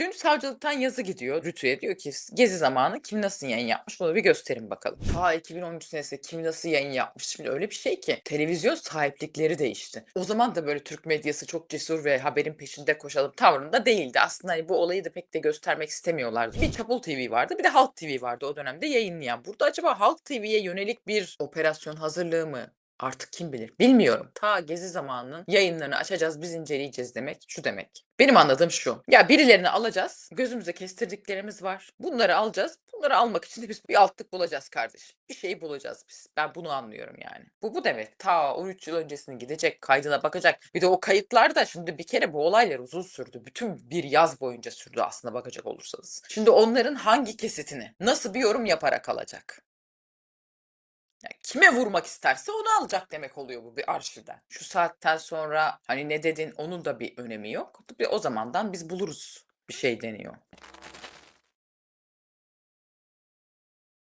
Dün savcılıktan yazı gidiyor Rütü'ye. Diyor ki gezi zamanı kim nasıl yayın yapmış bunu bir gösterin bakalım. Ta 2013 senesinde kim nasıl yayın yapmış. Şimdi öyle bir şey ki televizyon sahiplikleri değişti. O zaman da böyle Türk medyası çok cesur ve haberin peşinde koşalım tavrında değildi. Aslında hani bu olayı da pek de göstermek istemiyorlardı. Bir Çapul TV vardı bir de Halk TV vardı o dönemde yayınlayan. Burada acaba Halk TV'ye yönelik bir operasyon hazırlığı mı Artık kim bilir bilmiyorum. Ta gezi zamanının yayınlarını açacağız biz inceleyeceğiz demek şu demek. Benim anladığım şu. Ya birilerini alacağız. Gözümüze kestirdiklerimiz var. Bunları alacağız. Bunları almak için de biz bir altlık bulacağız kardeş. Bir şey bulacağız biz. Ben bunu anlıyorum yani. Bu bu demek. Ta 13 yıl öncesine gidecek, kaydına bakacak. Bir de o kayıtlar da şimdi bir kere bu olaylar uzun sürdü. Bütün bir yaz boyunca sürdü aslında bakacak olursanız. Şimdi onların hangi kesitini nasıl bir yorum yaparak alacak? Kime vurmak isterse onu alacak demek oluyor bu bir arşivden. Şu saatten sonra hani ne dedin onun da bir önemi yok. O zamandan biz buluruz bir şey deniyor.